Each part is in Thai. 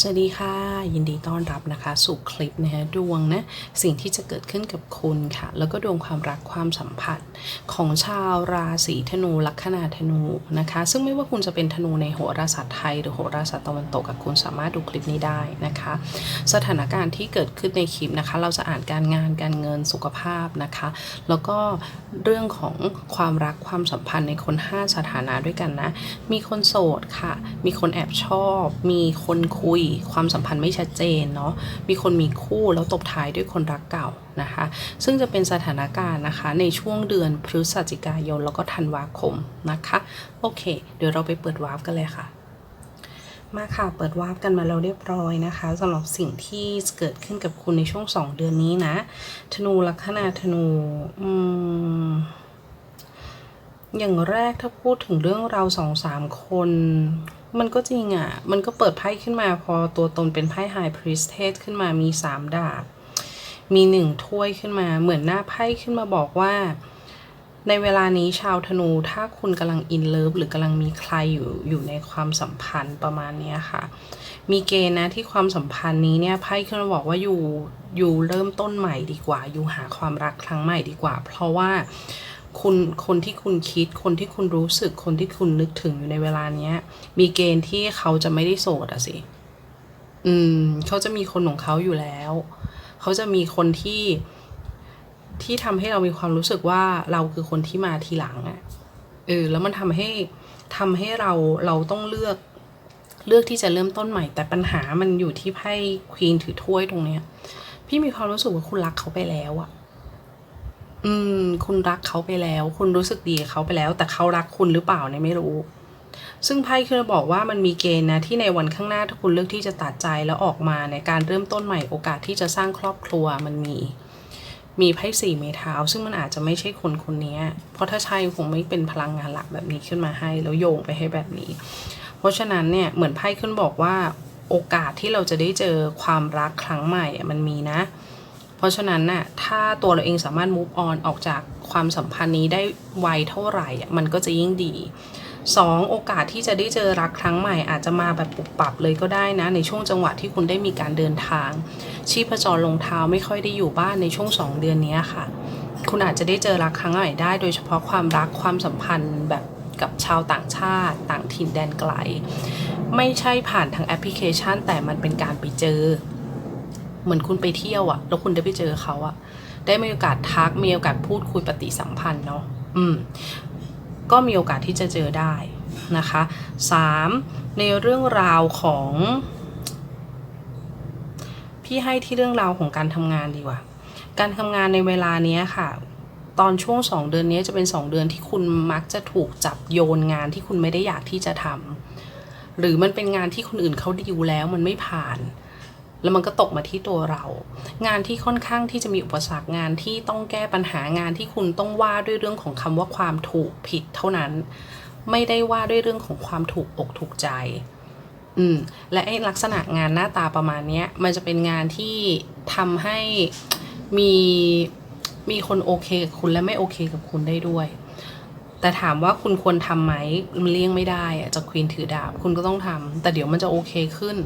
สวัสดีค่ะ ยินดีต้อนรับนะคะสู่คลิปนะคะดวงนะสิ่งที่จะเกิดขึ้นกับคุณค่ะ แล้วก็ดวงความรักความสัมพันธ์ของชาวราศีธนูลัคนาธนูนะคะ ซึ่งไม่ว่าคุณจะเป็นธนูในโหราศาสตร์ไทย หรือโหราศาสตร์ตะวันตกกับคุณสามารถดูคลิปนี้ได้นะคะ สถานการณ์ที่เกิดขึ้นในคลิปนะคะ เราจะอ่านการงานการเงินสุขภาพนะคะ แล้วก็เรื่องของความรักความสัมพันธ์ในคน 5 สถานะด้วยกันนะมีคนโสดค่ะ มีคนแอบชอบ มีคนคุยความสัมพันธ์ไม่ชัดเจนเนาะมีคนมีคู่แล้วตบท้ายด้วยคนรักเก่านะคะ ซึ่งจะเป็นสถานการณ์นะคะ ในช่วงเดือนพฤศจิกายนแล้วก็ธันวาคมนะคะ โอเค เดี๋ยวเราไปเปิดวาร์ปกันเลยค่ะมาค่ะเปิดวาร์ปกันมาแล้วเรียบร้อยนะคะสำหรับสิ่งที่เกิดขึ้นกับคุณในช่วง2เดือนนี้นะ ธนูลัคนาธนูอืมอย่างแรกถ้าพูดถึงเรื่องเราสองสามคน มันก็จริงอะ่ะ มันก็เปิดไพ่ขึ้นมาพอตัวตนเป็นไพ่ High Priestess ขึ้นมามีสามดาบ มีหนึ่งถ้วยขึ้นมา เหมือนหน้าไพ่ขึ้นมาบอกว่า ในเวลานี้ชาวธนูถ้าคุณกำลังอินเลิฟหรือกำลังมีใครอยู่อยู่ในความสัมพันธ์ประมาณนี้ค่ะ มีเกณฑ์นะที่ความสัมพันธ์นี้เนี่ยไพ่ขึ้นมาบอกว่าอยู่อยู่เริ่มต้นใหม่ดีกว่า อยู่หาความรักครั้งใหม่ดีกว่า เพราะว่า คุณคนที่คุณคิดคนที่คุณรู้สึกคนที่คุณนึกถึงอยู่ในเวลาเนี้ย มีเกณฑ์ที่เขาจะไม่ได้โสดอะสิ อืม เขาจะมีคนของเขาอยู่แล้ว เขาจะมีคนที่ที่ทำให้เรามีความรู้สึกว่าเราคือคนที่มาทีหลังอะเออแล้วมันทำให้ทำให้เราเราต้องเลือกเลือกที่จะเริ่มต้นใหม่ แต่ปัญหามันอยู่ที่ไพ่ควีนถือถ้วยตรงเนี้ย พี่มีความรู้สึกว่าคุณรักเขาไปแล้วอะ อืม คุณรักเขาไปแล้ว คุณรู้สึกดีกับเขาไปแล้ว แต่เขารักคุณหรือเปล่าเนี่ยไม่รู้ ซึ่งไพ่คือบอกว่ามันมีเกณฑ์นะที่ในวันข้างหน้าถ้าคุณเลือกที่จะตัดใจแล้วออกมาในการเริ่มต้นใหม่โอกาสที่จะสร้างครอบครัวมันมี มีไพ่สี่เมทาวซึ่งมันอาจจะไม่ใช่คนคนนี้เพราะถ้าใช่คงไม่เป็นพลังงานหลักแบบนี้ขึ้นมาให้ แล้วโยงไปให้แบบนี้ เพราะฉะนั้นเนี่ยเหมือนไพ่ขึ้นบอกว่าโอกาสที่เราจะได้เจอความรักครั้งใหม่มันมีนะ เพราะฉะนั้นน่ะถ้าตัวเราเองสามารถ move on ออกจากความสัมพันธ์นี้ได้ไวเท่าไหร่อะมันก็จะยิ่งดี 2. โอกาสที่จะได้เจอรักครั้งใหม่อาจจะมาแบบปุบปับเลยก็ได้นะ ในช่วงจังหวะที่คุณได้มีการเดินทาง ชีพจรลงเท้าไม่ค่อยได้อยู่บ้านในช่วง 2 เดือนนี้ค่ะ คุณอาจจะได้เจอรักครั้งใหม่ได้ โดยเฉพาะความรักความสัมพันธ์แบบกับชาวต่างชาติต่างถิ่นแดนไกล ไม่ใช่ผ่านทางแอปพลิเคชัน แต่มันเป็นการไปเจอ เหมือนคุณไปเที่ยวอะแล้วคุณได้ไปเจอเขาอะได้มีโอกาสทักมีโอกาสพูดคุยปฏิสัมพันธ์เนาะอืมก็มีโอกาสที่จะเจอได้นะคะ 3. ในเรื่องราวของ พี่ให้ที่เรื่องราวของการทำงานดีกว่า การทำงานในเวลานี้ค่ะ ตอนช่วง 2 เดือนนี้จะเป็น 2 เดือนที่คุณมักจะถูกจับโยนงานที่คุณไม่ได้อยากที่จะทำหรือมันเป็นงานที่คนอื่นเขาดีลแล้วมันไม่ผ่าน แล้วมันก็ตกมาที่ตัวเรา งานที่ค่อนข้างที่จะมีอุปสรรคงานที่ต้องแก้ปัญหางานที่คุณต้องว่าด้วยเรื่องของคำว่าความถูกผิดเท่านั้น ไม่ได้ว่าด้วยเรื่องของความถูกอกถูกใจ อืม และไอ้ลักษณะงานหน้าตาประมาณนี้มันจะเป็นงานที่ทำให้มีมีคนโอเคกับคุณและไม่โอเคกับคุณได้ด้วย แต่ถามว่าคุณควรทำไหมมันเลี่ยงไม่ได้อะจากควีนถือดาบคุณก็ต้องทำแต่เดี๋ยวมันจะโอเคขึ้น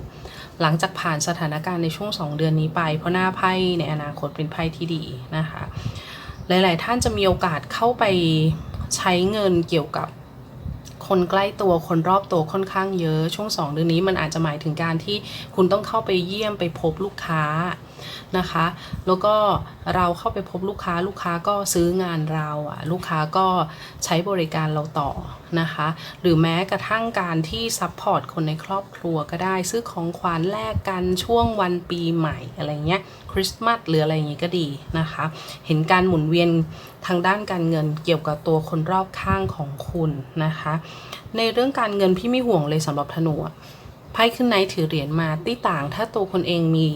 หลังจากผ่านสถานการณ์ในช่วง 2 เดือนนี้ไป เพราะหน้าไพ่ในอนาคตเป็นไพ่ที่ดีนะคะ หลาย ๆ ท่านจะมีโอกาสเข้าไปใช้เงินเกี่ยวกับคนใกล้ตัวคนรอบตัวค่อนข้างเยอะช่วง 2 เดือนนี้มันอาจจะหมายถึงการที่คุณต้องเข้าไปเยี่ยมไปพบลูกค้า นะคะ แล้วก็เราเข้าไปพบลูกค้าลูกค้าก็ซื้องานเราอะลูกค้าก็ใช้บริการเราต่อนะคะ หรือแม้กระทั่งการที่ซัพพอร์ตคนในครอบครัวก็ได้ซื้อของขวัญแลกกันช่วงวันปีใหม่อะไรเงี้ยคริสต์มาสหรืออะไรอย่างงี้ก็ดีนะคะ เห็นการหมุนเวียนทางด้านการเงินเกี่ยวกับตัวคนรอบข้างของคุณนะคะ ในเรื่องการเงินพี่ไม่ห่วงเลยสำหรับธนูไพ่ขึ้นไนถือเหรียญมาที่ต่างถ้าตัวคนเองมี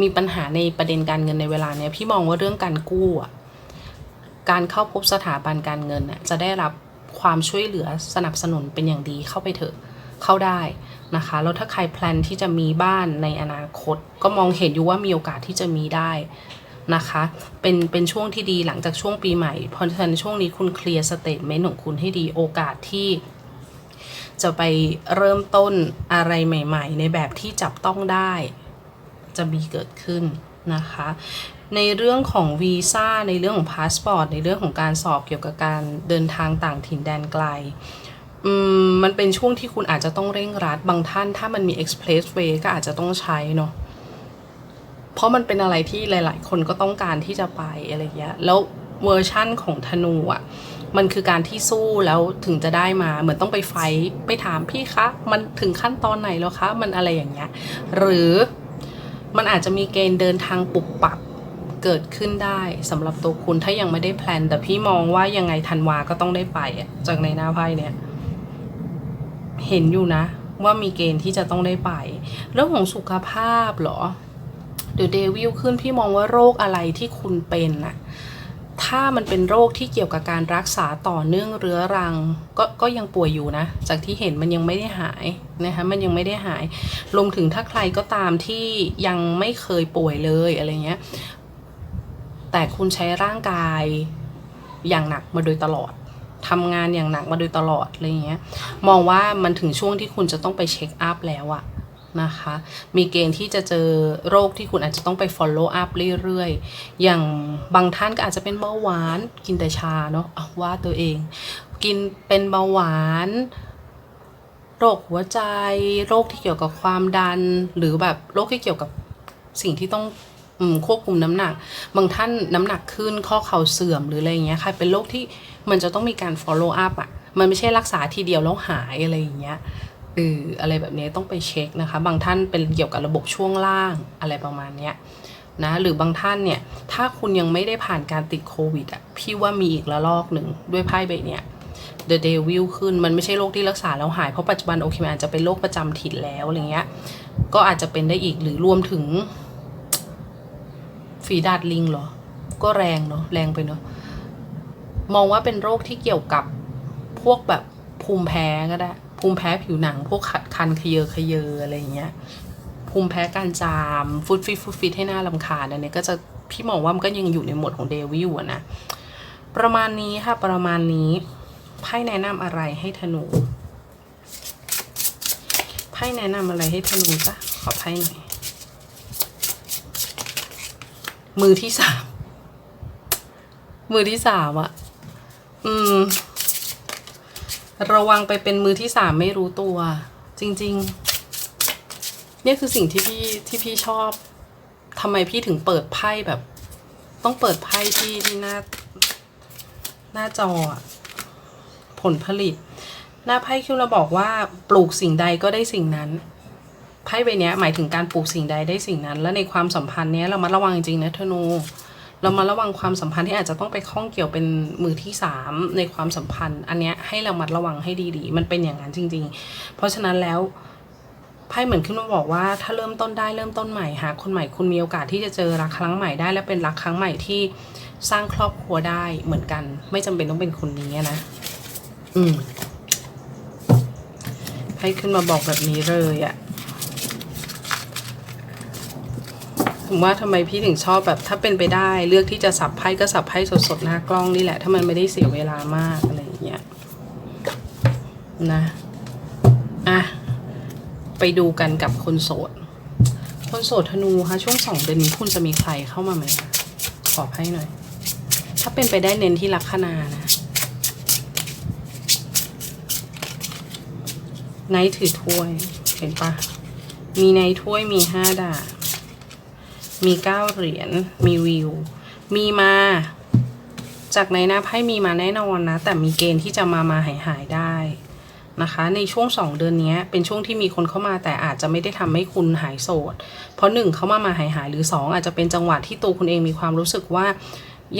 มีปัญหาในประเด็นการเงินในเวลาเนี้ยพี่มองว่าเรื่องการกู้อะการเข้าพบสถาบันการเงินน่ะจะได้รับความช่วยเหลือสนับสนุนเป็นอย่างดีเข้าไปเถอะเข้าได้นะคะแล้วถ้าใครแพลนที่จะมีบ้านในอนาคต ก็มองเห็นอยู่ว่ามีโอกาสที่จะมีได้นะคะเป็นเป็นช่วงที่ดีหลังจากช่วงปีใหม่ เพราะฉะนั้นช่วงนี้คุณเคลียร์สเตทเมนต์ของคุณให้ดีโอกาสที่ จะไปเริ่มต้นอะไรใหม่ ๆ ในแบบที่จับต้องได้ จะมีเกิดขึ้นนะคะ ในเรื่องของวีซ่าในเรื่องของพาสปอร์ตในเรื่องของการสอบเกี่ยวกับการเดินทางต่างถิ่นแดนไกลอืมมันเป็นช่วงที่คุณอาจจะต้องเร่งรัดบางท่าน ถ้ามันมี express way ก็อาจจะต้องใช้เนาะเพราะมันเป็นอะไรที่หลาย ๆ คนก็ต้องการที่จะไปอะไรเงี้ยแล้วเวอร์ชั่นของธนูอะมันคือการที่สู้แล้วถึงจะได้มาเหมือนต้องไปไฟท์ไปถามพี่คะ มันถึงขั้นตอนไหนแล้วคะ มันอะไรอย่างเงี้ย หรือ มันอาจจะมีเกณฑ์เดินทางปุบปับเกิดขึ้นได้สำหรับตัวคุณถ้ายังไม่ได้แพลน แต่พี่มองว่ายังไงธันวาก็ต้องได้ไปอะจากในหน้าไพ่เนี่ย เห็นอยู่นะ ว่ามีเกณฑ์ที่จะต้องได้ไป เรื่องของสุขภาพเหรอเดี๋ยวเดวิลขึ้นพี่มองว่าโรคอะไรที่คุณเป็นน่ะ ถ้ามันเป็นโรคที่เกี่ยวกับการรักษาต่อเนื่องเรื้อรัง ก็ก็ยังป่วยอยู่นะ จากที่เห็นมันยังไม่ได้หายนะคะมันยังไม่ได้หายรวมถึงถ้าใครก็ตามที่ยังไม่เคยป่วยเลยอะไรเงี้ยแต่คุณใช้ร่างกายอย่างหนักมาโดยตลอดทำงานอย่างหนักมาโดยตลอดอะไรเงี้ยมองว่ามันถึงช่วงที่คุณจะต้องไปเช็คอัพแล้วอะ นะคะ มีเกณฑ์ที่จะเจอโรคที่คุณอาจจะต้องไป follow up เรื่อยๆ อย่างบางท่านก็อาจจะเป็นเบาหวานกินแต่ชาเนาะว่าตัวเอง กินเป็นเบาหวานโรคหัวใจ โรคที่เกี่ยวกับความดัน หรือแบบโรคที่เกี่ยวกับสิ่งที่ต้องควบคุมน้ำหนัก บางท่านน้ำหนักขึ้นข้อเข่าเสื่อมหรืออะไรอย่างเงี้ยค่ะ เป็นโรคที่มันจะต้องมีการ follow up อะ มันไม่ใช่รักษาทีเดียวแล้วหายอะไรอย่างเงี้ย เอออะไรแบบนี้ต้องไปเช็คนะคะ บางท่านเป็นเกี่ยวกับระบบช่วงล่างอะไรประมาณเนี้ยนะหรือบางท่านเนี่ย ถ้าคุณยังไม่ได้ผ่านการติดโควิดอะพี่ว่ามีอีกระลอกหนึ่งด้วยไพ่ใบเนี้ย The Devil ขึ้นมันไม่ใช่โรคที่รักษาแล้วหาย เพราะปัจจุบันโอเคมันอาจจะเป็นโรคประจำถิ่นแล้วอะไรเงี้ยก็อาจจะเป็นได้อีกหรือรวมถึง ฝีดาดลิงเหรอ ก็แรงเนาะแรงไปเนาะมองว่าเป็นโรคที่เกี่ยวกับพวกแบบภูมิแพ้ก็ได้ ภูมิแพ้ผิวหนัง พวกขัดคันขยเยอขยเยออะไรอย่างเงี้ยภูมิแพ้การจามฟุดฟิตฟุดฟิตให้หน้าลำคาญอันเนี้ยก็จะพี่มองว่ามันก็ยังอยู่ในหมวดของเดวิลอะนะ ประมาณนี้ค่ะประมาณนี้ไพ่แนะนำอะไรให้ธนูไพ่แนะนำอะไรให้ธนูจ้ะขอไพ่หน่อยมือที่สามมือที่สามอะอืม ระวังไปเป็นมือที่สามไม่รู้ตัว จริง ๆ เนี่ยคือสิ่งที่พี่ที่พี่ชอบทำไมพี่ถึงเปิดไพ่แบบ ต้องเปิดไพ่ที่ที่หน้า หน้าจอผลผลิต หน้าไพ่คิวเราบอกว่าปลูกสิ่งใดก็ได้สิ่งนั้นไพ่ใบนี้หมายถึงการปลูกสิ่งใดได้สิ่งนั้น และในความสัมพันธ์เนี้ยเรามาระวังจริงๆนะธนู เรามาระวังความสัมพันธ์ที่อาจจะต้องไปข้องเกี่ยวเป็นมือที่สามในความสัมพันธ์ อันเนี้ยให้เรามัดระวังให้ดีๆ มันเป็นอย่างนั้นจริง ๆ เพราะฉะนั้นแล้วไพ่เหมือนขึ้นมาบอกว่าถ้าเริ่มต้นได้เริ่มต้นใหม่หาคนใหม่คุณมีโอกาสที่จะเจอรักครั้งใหม่ได้ และเป็นรักครั้งใหม่ที่สร้างครอบครัวได้เหมือนกัน ไม่จำเป็นต้องเป็นคนนี้นะ อืมไพ่ขึ้นมาบอกแบบนี้เลยอะ ถึงว่าทำไมพี่ถึงชอบแบบถ้าเป็นไปได้เลือกที่จะสับไพ่ก็สับไพ่สดๆหน้ากล้องนี่แหละ ถ้ามันไม่ได้เสียเวลามากอะไรอย่างเงี้ยนะอะไปดูกันกับคนโสด คนโสดธนูคะช่วงสองเดือนนี้คุณจะมีใครเข้ามาไหมคะขอไพ่หน่อย ถ้าเป็นไปได้เน้นที่ลัคนานะไนท์ถือถ้วยเห็นปะมีในถ้วยมีห้าดาบ มีเก้าเหรียญ มีวิว มีมา จากในหน้าไพ่มีมาแน่นอนนะ แต่มีเกณฑ์ที่จะมามาหายหายๆได้นะคะ ในช่วงสองเดือนนี้เป็นช่วงที่มีคนเข้ามาแต่อาจจะไม่ได้ทำให้คุณหายโสด เพราะหนึ่งเข้ามามาหายหายๆหรือสองอาจจะเป็นจังหวะที่ตัวคุณเองมีความรู้สึกว่า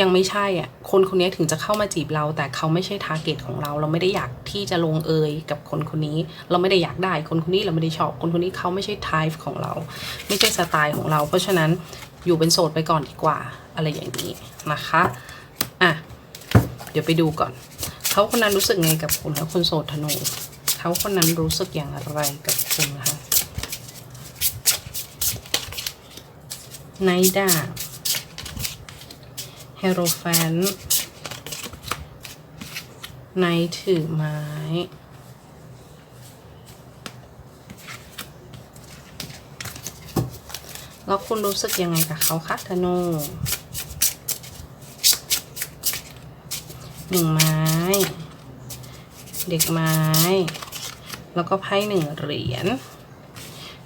ยังไม่ใช่อะคนคนนี้ถึงจะเข้ามาจีบเรา แต่เขาไม่ใช่ทาร์เก็ตของเรา เราไม่ได้อยากที่จะลงเอยกับคนคนนี้ เราไม่ได้อยากได้คนคนนี้เราไม่ได้ชอบคนคนนี้เขาไม่ใช่ไทป์ของเรา ไม่ใช่สไตล์ของเรา เพราะฉะนั้นอยู่เป็นโสดไปก่อนดีกว่าอะไรอย่างนี้นะคะอะเดี๋ยวไปดูก่อน เขาคนนั้นรู้สึกไงกับคุณคะคุณโสดธนูเขาคนนั้นรู้สึกอย่างไรกับคุณนะคะไนดา ฮโรแฟนไนถือไม้ แล้วคุณรู้สึกยังไงกับเขาคะธนูหนึ่งไม้ เด็กไม้ แล้วก็ไพ่หนึ่งเหรียญ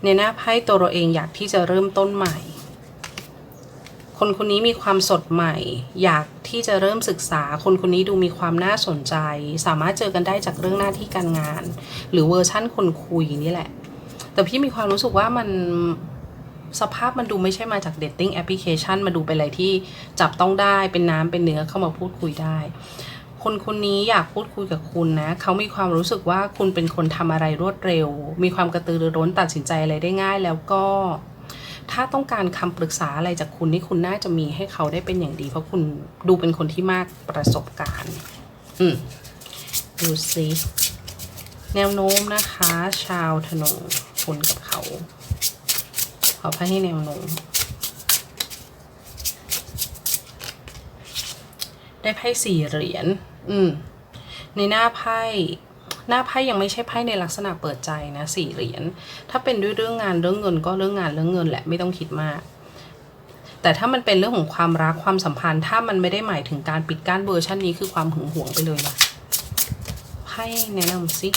ในหน้าไพ่ตัวเราเองอยากที่จะเริ่มต้นใหม่ คนคนนี้มีความสดใหม่ อยากที่จะเริ่มศึกษา คนคนนี้ดูมีความน่าสนใจ สามารถเจอกันได้จากเรื่องหน้าที่การงาน หรือเวอร์ชั่นคนคุยนี่แหละ แต่พี่มีความรู้สึกว่ามันสภาพมันดูไม่ใช่มาจากเดทติ้งแอปพลิเคชันมาดูเป็นอะไรที่จับต้องได้เป็นน้ำเป็นเนื้อเข้ามาพูดคุยได้ คนคนนี้อยากพูดคุยกับคุณนะ เขามีความรู้สึกว่าคุณเป็นคนทำอะไรรวดเร็ว มีความกระตือรือร้นตัดสินใจอะไรได้ง่าย แล้วก็ ถ้าต้องการคำปรึกษาอะไรจากคุณนี่คุณน่าจะมีให้เขาได้เป็นอย่างดี เพราะคุณดูเป็นคนที่มากประสบการณ์ อืมดูสิแนวโน้มนะคะ ชาวธนูคุณกับเขา ขอพให้แนวโน้ม ได้ไพ่สี่เหรียญ อืม ในหน้าไพ่ หน้าไพ่ยังไม่ใช่ไพ่ในลักษณะเปิดใจนะสี่เหรียญถ้าเป็นด้วยเรื่องงานเรื่องเงินก็เรื่องงานเรื่องเงินแหละไม่ต้องคิดมาก แต่ถ้ามันเป็นเรื่องของความรักความสัมพันธ์ ถ้ามันไม่ได้หมายถึงการปิดกั้นเวอร์ชันนี้คือความหึงหวงไปเลยนะไพ่แนะนำสิ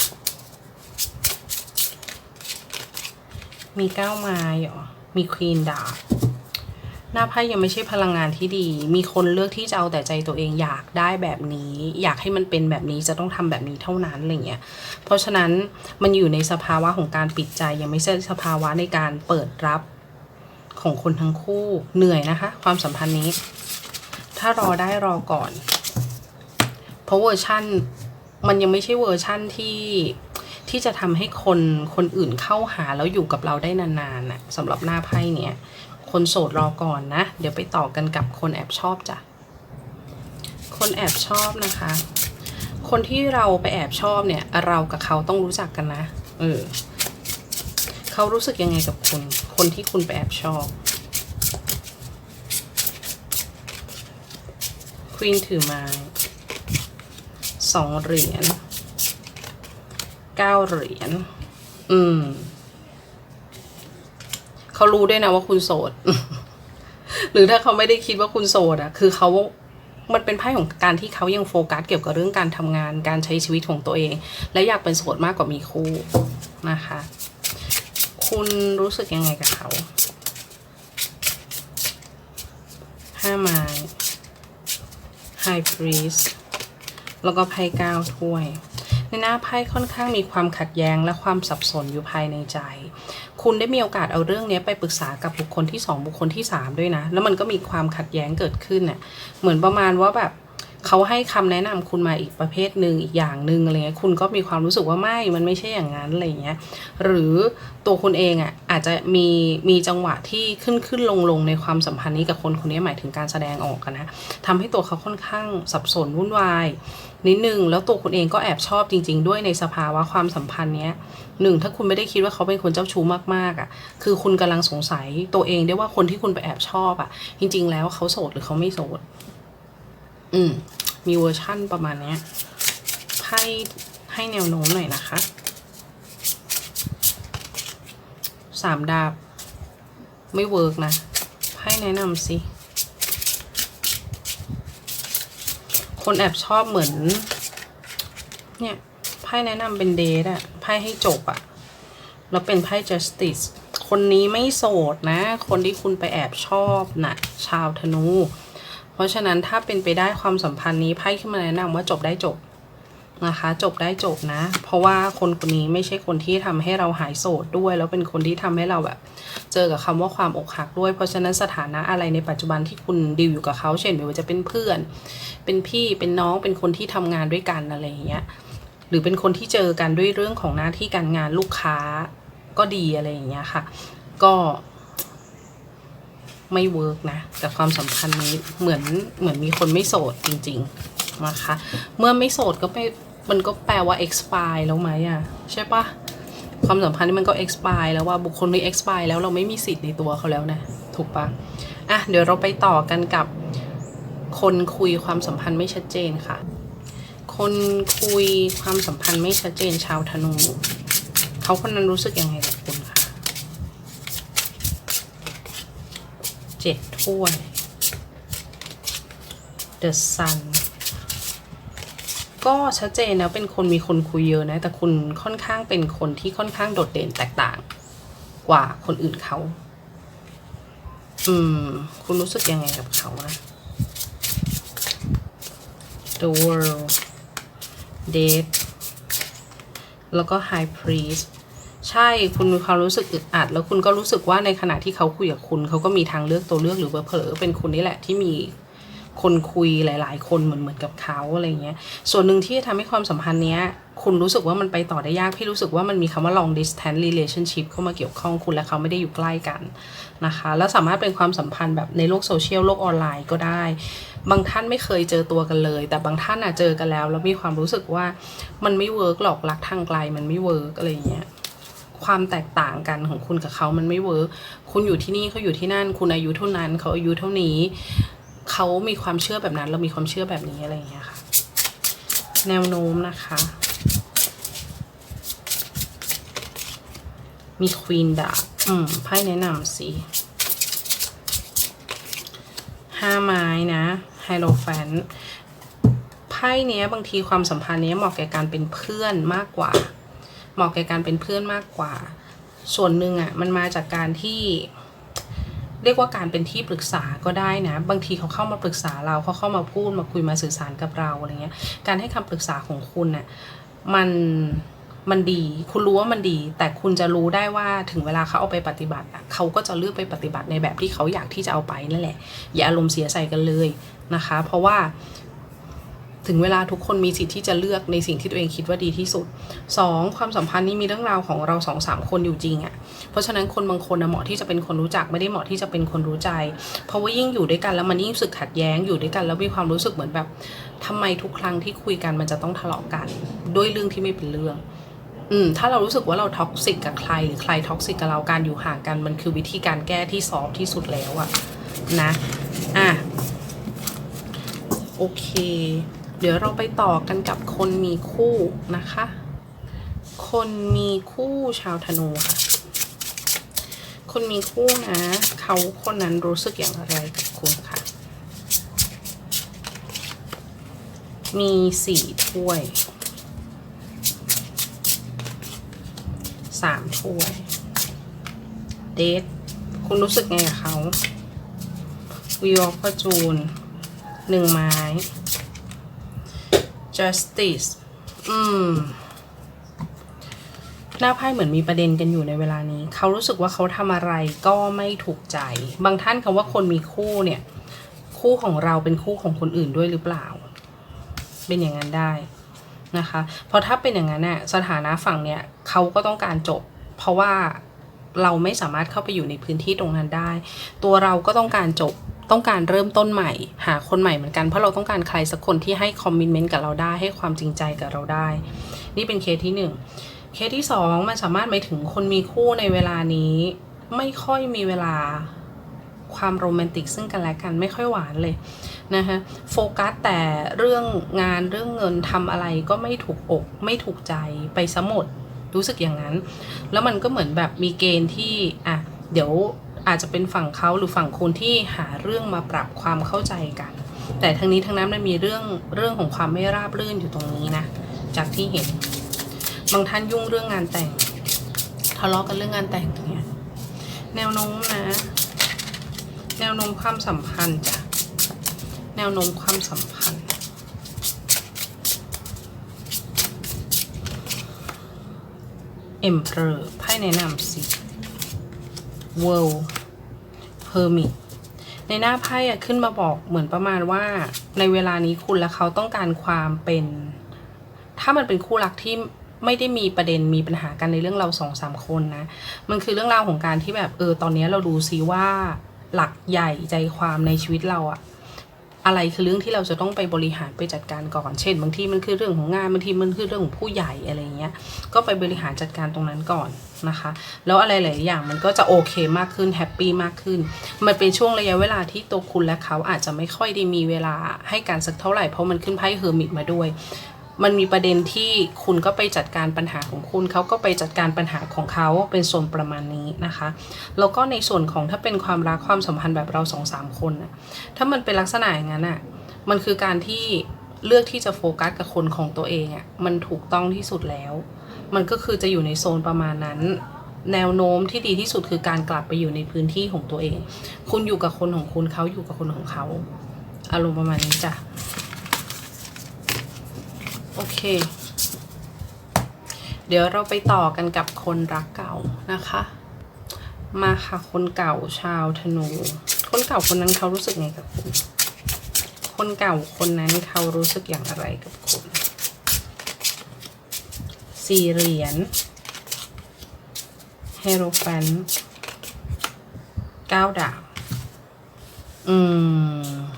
มีเก้าไม้หรอมีควีนดาบ หน้าไพ่ยังไม่ใช่พลังงานที่ดี มีคนเลือกที่จะเอาแต่ใจตัวเองอยากได้แบบนี้ อยากให้มันเป็นแบบนี้จะต้องทำแบบนี้เท่านั้นอะไรเงี้ย เพราะฉะนั้นมันอยู่ในสภาวะของการปิดใจ ยังไม่ใช่สภาวะในการเปิดรับของคนทั้งคู่เหนื่อยนะคะ ความสัมพันธ์นี้ ถ้ารอได้รอก่อน เพราะเวอร์ชั่นมันยังไม่ใช่เวอร์ชั่นที่ที่จะทำให้คนคนอื่นเข้าหาแล้วอยู่กับเราได้นานๆน่ะสำหรับหน้าไพ่เนี่ย คนโสดรอก่อนนะ เดี๋ยวไปต่อกันกับคนแอบชอบจ้ะ คนแอบชอบนะคะ คนที่เราไปแอบชอบเนี่ย เรากับเขาต้องรู้จักกันนะ เออ เขารู้สึกยังไงกับคุณ คนที่คุณไปแอบชอบควีนถือไม้สองเหรียญเก้าเหรียญอืม เขารู้ด้วยนะว่าคุณโสด หรือถ้าเขาไม่ได้คิดว่าคุณโสดอะคือเขามันเป็นไพ่ของการที่เขายังโฟกัสเกี่ยวกับเรื่องการทำงานการใช้ชีวิตของตัวเอง และอยากเป็นโสดมากกว่ามีคู่นะคะ คุณรู้สึกยังไงกับเขาห้าไม้ High Priest แล้วก็ไพ่เก้าถ้วย ในหน้าไพ่ค่อนข้างมีความขัดแย้งและความสับสนอยู่ภายในใจ คุณได้มีโอกาสเอาเรื่องนี้ไปปรึกษากับบุคคลที่สองบุคคลที่สามด้วยนะ แล้วมันก็มีความขัดแย้งเกิดขึ้นเน่ะเหมือนประมาณว่าแบบเขาให้คำแนะนำคุณมาอีกประเภทหนึ่งอีกอย่างหนึ่งอะไรเงี้ยคุณก็มีความรู้สึกว่าไม่ มันไม่ใช่อย่างนั้นอะไรเงี้ยหรือตัวคุณเองอะอาจจะมีมีจังหวะที่ขึ้นขึ้นลงลงในความสัมพันธ์นี้กับคนคนนี้หมายถึงการแสดงออกกันนะทำให้ตัวเขาค่อนข้างสับสนวุ่นวายนิดนึงแล้วตัวคุณเองก็แอบชอบจริง ๆ ด้วยในสภาวะความสัมพันธ์เนี้ย หนึ่งถ้าคุณไม่ได้คิดว่าเขาเป็นคนเจ้าชู้มากๆอะ คือคุณกำลังสงสัยตัวเองได้ว่าคนที่คุณไปแอบชอบอะ จริง ๆ แล้วเขาโสดหรือเขาไม่โสด อืม มีเวอร์ชั่นประมาณเนี้ยไพ่ให้แนวโน้มหน่อยนะคะสามดาบ ไม่เวิร์กนะไพ่แนะนำสิ คนแอบชอบเหมือน เนี่ย พ่แนะนำเป็นเดทอะไพ่ให้จบอะแล้วเป็นไพ่ justice คนนี้ไม่โสดนะ คนที่คุณไปแอบชอบนะชาวธนู เพราะฉะนั้นถ้าเป็นไปได้ความสัมพันธ์นี้ไพ่ขึ้นมาแนะนำว่าจบได้จบนะคะ จบได้จบนะ เพราะว่าคนคนนี้ไม่ใช่คนที่ทำให้เราหายโสดด้วย แล้วเป็นคนที่ทำให้เราแบบ เจอกับคำว่าความอกหักด้วย เพราะฉะนั้นสถานะอะไรในปัจจุบันที่คุณดีลอยู่กับเขาเช่นไม่ว่าจะเป็นเพื่อน เป็นพี่เป็นน้องเป็นคนที่ทำงานด้วยกันอะไรอย่างเงี้ย หรือเป็นคนที่เจอกันด้วยเรื่องของหน้าที่การงานลูกค้าก็ดีอะไรอย่างเงี้ยค่ะ ก็ไม่เวิร์กนะแต่ความสัมพันธ์นี้เหมือนเหมือนมีคนไม่โสดจริงๆนะคะเมื่อไม่โสดก็ไม่มันก็แปลว่า expire แล้วไหมอะใช่ปะความสัมพันธ์นี้มันก็ expire แล้วว่าบุคคลไม่ expire แล้วเราไม่มีสิทธิ์ในตัวเขาแล้วนะถูกปะอะเดี๋ยวเราไปต่อกันกับคนคุยความสัมพันธ์ไม่ชัดเจนค่ะ คนคุยความสัมพันธ์ไม่ชัดเจนชาวธนู เขาคนนั้นรู้สึกยังไงกับคุณคะเจ็ดถ้วย The Sun ก็ชัดเจนนะเป็นคนมีคนคุยเยอะนะ แต่คุณค่อนข้างเป็นคนที่ค่อนข้างโดดเด่นแตกต่าง กว่าคนอื่นเขา อืม คุณรู้สึกยังไงกับเขานะ The World Dead แล้วก็ High Priest ใช่คุณมีความรู้สึกอึดอัด แล้วคุณก็รู้สึกว่าในขณะที่เขาคุยกับคุณ เขาก็มีทางเลือกตัวเลือกหรือเผลอเป็นคุณนี่แหละที่มี คนคุยหลาย ๆ คนเหมือนเหมือนกับเขาอะไรเงี้ย ส่วนหนึ่งที่ทำให้ความสัมพันธ์เนี้ย คุณรู้สึกว่ามันไปต่อได้ยาก พี่รู้สึกว่ามันมีคำว่า long distance relationship เข้ามาเกี่ยวข้องคุณและเขาไม่ได้อยู่ใกล้กันนะคะ แล้วสามารถเป็นความสัมพันธ์แบบในโลกโซเชียลโลกออนไลน์ก็ได้ บางท่านไม่เคยเจอตัวกันเลย แต่บางท่านอะเจอกันแล้ว แล้วมีความรู้สึกว่ามันไม่เวิร์กหรอกรักทางไกลมันไม่เวิร์กอะไรเงี้ยความแตกต่างกันของคุณกับเขามันไม่เวิร์กคุณอยู่ที่นี่เขาอยู่ที่นั่น คุณอายุเท่านั้น เขาอายุเท่านี้ เขามีความเชื่อแบบนั้น เรามีความเชื่อแบบนี้อะไรอย่างเงี้ยค่ะ แนวโน้มนะคะ มีควีนดาบอืมไพ่แนะนำสิห้าไม้นะไฮโลแฟนไพ่เนี้ยบางทีความสัมพันธ์เนี้ยเหมาะแก่การเป็นเพื่อนมากกว่า เหมาะแก่การเป็นเพื่อนมากกว่า ส่วนหนึ่งอะ่ะมันมาจากการที่ เรียกว่าการเป็นที่ปรึกษาก็ได้นะ บางทีเขาเข้ามาปรึกษาเราเขาเข้ามาพูดมาคุยมาสื่อสารกับเราอะไรเงี้ย การให้คำปรึกษาของคุณน่ะมันมันดี คุณรู้ว่ามันดี แต่คุณจะรู้ได้ว่าถึงเวลาเขาเอาไปปฏิบัติเขาก็จะเลือกไปปฏิบัติในแบบที่เขาอยากที่จะเอาไปนั่นแหละ อย่าอารมณ์เสียใส่กันเลยนะคะ เพราะว่า ถึงเวลาทุกคนมีสิทธิ์ที่จะเลือกในสิ่งที่ตัวเองคิดว่าดีที่สุด 2. ความสัมพันธ์นี้มีเรื่องราวของเราสองสามคนอยู่จริงอะ่ะเพราะฉะนั้นคนบางคนนะเหมาะที่จะเป็นคนรู้จักไม่ได้เหมาะที่จะเป็นคนรู้ใจ เพราะว่ายิ่งอยู่ด้วยกันแล้วมันยิ่งรู้สึกขัดแย้งอยู่ด้วยกันแล้วมีความรู้สึกเหมือนแบบทำไมทุกครั้งที่คุยกันมันจะต้องทะเลาะกัน ด้วยเรื่องที่ไม่เป็นเรื่องอืมถ้าเรารู้สึกว่าเราท็อกซิกกับใครหรือใครท็อกซิกกับเราการอยู่ห่างกันมันคือวิธีการแก้ที่ซอฟที่สุดแล้วอะนะ อะ โอเค เดี๋ยวเราไปต่อกันกับคนมีคู่นะคะ คนมีคู่ชาวธนูค่ะ คนมีคู่นะ เขาคนนั้นรู้สึกอย่างไรกับคุณค่ะ มีสี่ถ้วยสามถ้วย เดทคุณรู้สึกไงกับเขาวีออฟจูนหนึ่งไม้ justice อืมหน้าไพ่เหมือนมีประเด็นกันอยู่ในเวลานี้ เขารู้สึกว่าเขาทำอะไรก็ไม่ถูกใจ บางท่านคำว่าคนมีคู่เนี่ย คู่ของเราเป็นคู่ของคนอื่นด้วยหรือเปล่า เป็นอย่างนั้นได้นะคะ เพราะถ้าเป็นอย่างนั้นน่ะสถานะฝั่งเนี้ยเขาก็ต้องการจบ เพราะว่าเราไม่สามารถเข้าไปอยู่ในพื้นที่ตรงนั้นได้ ตัวเราก็ต้องการจบ ต้องการเริ่มต้นใหม่ หาคนใหม่เหมือนกันเพราะเราต้องการใครสักคนที่ให้คอมมิชเมนต์กับเราได้ให้ความจริงใจกับเราได้ นี่เป็นเคสที่หนึ่งเคสที่สองมันสามารถหมายถึงคนมีคู่ในเวลานี้ไม่ค่อยมีเวลาความโรแมนติกซึ่งกันและกันไม่ค่อยหวานเลยนะคะโฟกัสแต่เรื่องงานเรื่องเงินทำอะไรก็ไม่ถูกอกไม่ถูกใจไปซะหมดรู้สึกอย่างนั้น แล้วมันก็เหมือนแบบมีเกณฑ์ที่อะเดี๋ยว อาจจะเป็นฝั่งเขาหรือฝั่งคุณที่หาเรื่องมาปรับความเข้าใจกัน แต่ทั้งนี้ทั้งนั้นมันมีเรื่องเรื่องของความไม่ราบรื่นอยู่ตรงนี้นะจากที่เห็น บางท่านยุ่งเรื่องงานแต่งทะเลาะกันเรื่องงานแต่งอย่างเงี้ยแนวโน้มนะ แนวโน้มความสัมพันธ์จ้ะแนวโน้มความสัมพันธ์ Emperor ไพ่แนะนำสิ World Hermit ในหน้าไพ่ขึ้นมาบอกเหมือนประมาณว่า ในเวลานี้คุณและเขาต้องการความเป็น ถ้ามันเป็นคู่รักที่ไม่ได้มีประเด็นมีปัญหากันในเรื่องเราสองสามคนนะ มันคือเรื่องราวของการที่แบบเออตอนนี้เราดูซิว่าหลักใหญ่ใจความในชีวิตเราอะ อะไรคือเรื่องที่เราจะต้องไปบริหารไปจัดการก่อน เช่น บางทีมันคือเรื่องของงานบางทีมันคือเรื่องของผู้ใหญ่อะไรเงี้ย ก็ไปบริหารจัดการตรงนั้นก่อนนะคะ แล้วอะไรหลายอย่างมันก็จะโอเคมากขึ้นแฮปปี้มากขึ้น มันเป็นช่วงระยะเวลาที่ตัวคุณและเขาอาจจะไม่ค่อยได้มีเวลาให้การสักเท่าไหร่เพราะมันขึ้นไพ่เฮอร์มิตมาด้วย มันมีประเด็นที่คุณก็ไปจัดการปัญหาของคุณเขาก็ไปจัดการปัญหาของเขาเป็นส่วนประมาณนี้นะคะ แล้วก็ในส่วนของถ้าเป็นความรักความสัมพันธ์แบบเราสองสามคนน่ะถ้ามันเป็นลักษณะอย่างนั้นอะมันคือการที่เลือกที่จะโฟกัสกับคนของตัวเองอะมันถูกต้องที่สุดแล้ว มันก็คือจะอยู่ในโซนประมาณนั้นแนวโน้มที่ดีที่สุดคือการกลับไปอยู่ในพื้นที่ของตัวเอง คุณอยู่กับคนของคุณเขาอยู่กับคนของเขา อารมณ์ประมาณนี้จ้ะ โอเค เดี๋ยวเราไปต่อกันกับคนรักเก่านะคะ มาค่ะคนเก่าชาวธนู คนเก่าคนนั้นเขารู้สึกไงกับคุณ คนเก่าคนนั้นเขารู้สึกอย่างไรกับคุณสี่เหรียญเฮโรแฟนเก้าดาบอืม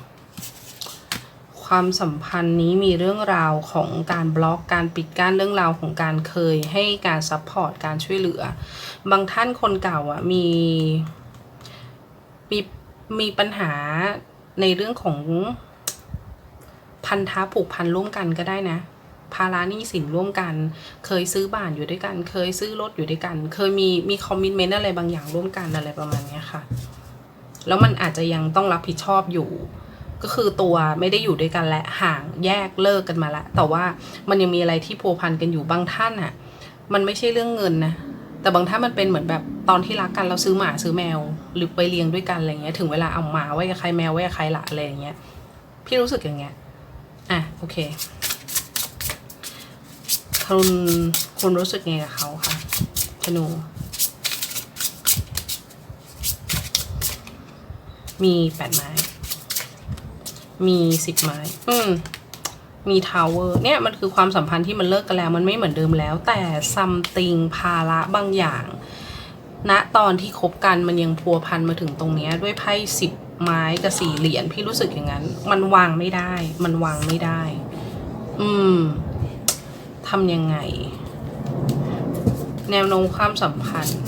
ความสัมพันธ์นี้มีเรื่องราวของการบล็อกการปิดกั้นเรื่องราวของการเคยให้การซัพพอร์ตการช่วยเหลือ บางท่านคนเก่าอะมีมีมีปัญหาในเรื่องของพันธะผูกพันร่วมกันก็ได้นะภาระหนี้สินร่วมกัน เคยซื้อบ้านอยู่ด้วยกัน เคยซื้อรถอยู่ด้วยกัน เคยมีมีคอมมิชเมนต์อะไรบางอย่างร่วมกันอะไรประมาณนี้ค่ะ แล้วมันอาจจะยังต้องรับผิดชอบอยู่ ก็คือตัวไม่ได้อยู่ด้วยกันและห่างแยกเลิกกันมาแล้วแต่ว่ามันยังมีอะไรที่พัวพันกันอยู่บางท่านอะ มันไม่ใช่เรื่องเงินนะแต่บางท่านมันเป็นเหมือนแบบตอนที่รักกันเราซื้อหมาซื้อแมว หรือไปเลี้ยงด้วยกันอะไรเงี้ยถึงเวลาเอาหมาไว้กับใครแมวไว้กับใครละอะไรอย่างเงี้ยพี่รู้สึกอย่างเงี้ยอะโอเคคุณคุณรู้สึกไงกับเขาคะธนูมีแปดไม้ มีสิบไม้ อืม มีทาวเวอร์ เนี่ยมันคือความสัมพันธ์ที่มันเลิกกันแล้ว มันไม่เหมือนเดิมแล้ว แต่ซัมติงภาระบางอย่างณตอนที่คบกันมันยังพัวพันมาถึงตรงนี้ด้วยไพ่สิบไม้กับสี่เหรียญพี่รู้สึกอย่างนั้น มันวางไม่ได้ มันวางไม่ได้ อืมทำยังไง แนวโน้มความสัมพันธ์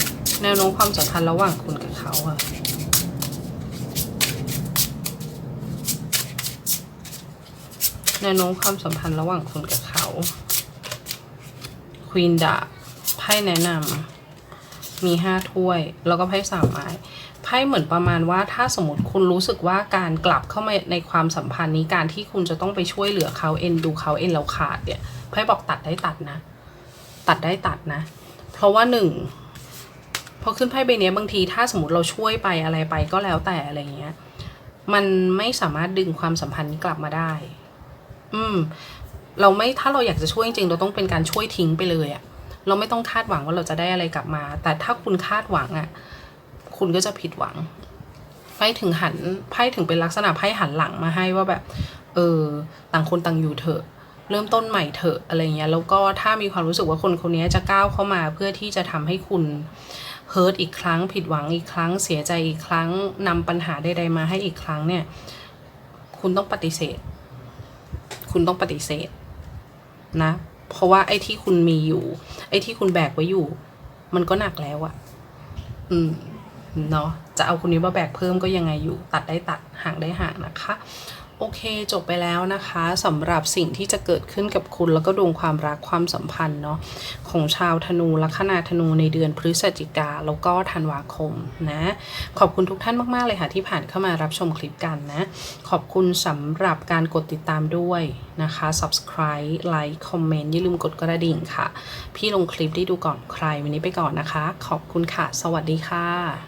แนวโน้มความสัมพันธ์ระหว่างคุณกับเขาอะ แนวโน้มความสัมพันธ์ระหว่างคุณกับเขาควีนดาไพ่แนะนำมีห้าถ้วย แล้วก็ไพ่สามไม้ไพ่เหมือนประมาณว่าถ้าสมมติคุณรู้สึกว่าการกลับเข้ามาในความสัมพันธ์นี้การที่คุณจะต้องไปช่วยเหลือเขาเอ็นดูเขาเอ็นเราขาดเนี่ยไพ่บอกตัดได้ตัดนะ ตัดได้ตัดนะ เพราะว่าหนึ่งพอขึ้นไพ่ใบเนี้ยบางทีถ้าสมมติเราช่วยไปอะไรไปก็แล้วแต่อะไรเงี้ย มันไม่สามารถดึงความสัมพันธ์นี้กลับมาได้ อืม เราไม่ถ้าเราอยากจะช่วยจริงเราต้องเป็นการช่วยทิ้งไปเลยอะเราไม่ต้องคาดหวังว่าเราจะได้อะไรกลับมา แต่ถ้าคุณคาดหวังอะคุณก็จะผิดหวังไพ่ถึงหันไพ่ถึงเป็นลักษณะไพ่หันหลังมาให้ว่าแบบ เออ ต่างคนต่างอยู่เถอะ เริ่มต้นใหม่เถอะอะไรเงี้ย แล้วก็ถ้ามีความรู้สึกว่าคนคนนี้จะก้าวเข้ามาเพื่อที่จะทำให้คุณเฮิร์ตอีกครั้ง ผิดหวังอีกครั้ง เสียใจอีกครั้งนำปัญหาใดๆมาให้อีกครั้งเนี่ย คุณต้องปฏิเสธ คุณต้องปฏิเสธนะ เพราะว่าไอ้ที่คุณมีอยู่ ไอ้ที่คุณแบกไว้อยู่ มันก็หนักแล้วอะอืมเนาะจะเอาคนนี้มาแบกเพิ่มก็ยังไงอยู่ ตัดได้ตัดห่างได้ห่างนะคะ โอเคจบไปแล้วนะคะสำหรับสิ่งที่จะเกิดขึ้นกับคุณแล้วก็ดวงความรักความสัมพันธ์เนาะของชาวธนูลัคนาธนูในเดือนพฤศจิกาแล้วก็ธันวาคมนะขอบคุณทุกท่านมากๆเลยค่ะที่ผ่านเข้ามารับชมคลิปกันนะ ขอบคุณสำหรับการกดติดตามด้วยนะคะ subscribe like comment อย่าลืมกดกระดิ่งค่ะ พี่ลงคลิปได้ดูก่อนใครวันนี้ไปก่อนนะคะ ขอบคุณค่ะ สวัสดีค่ะ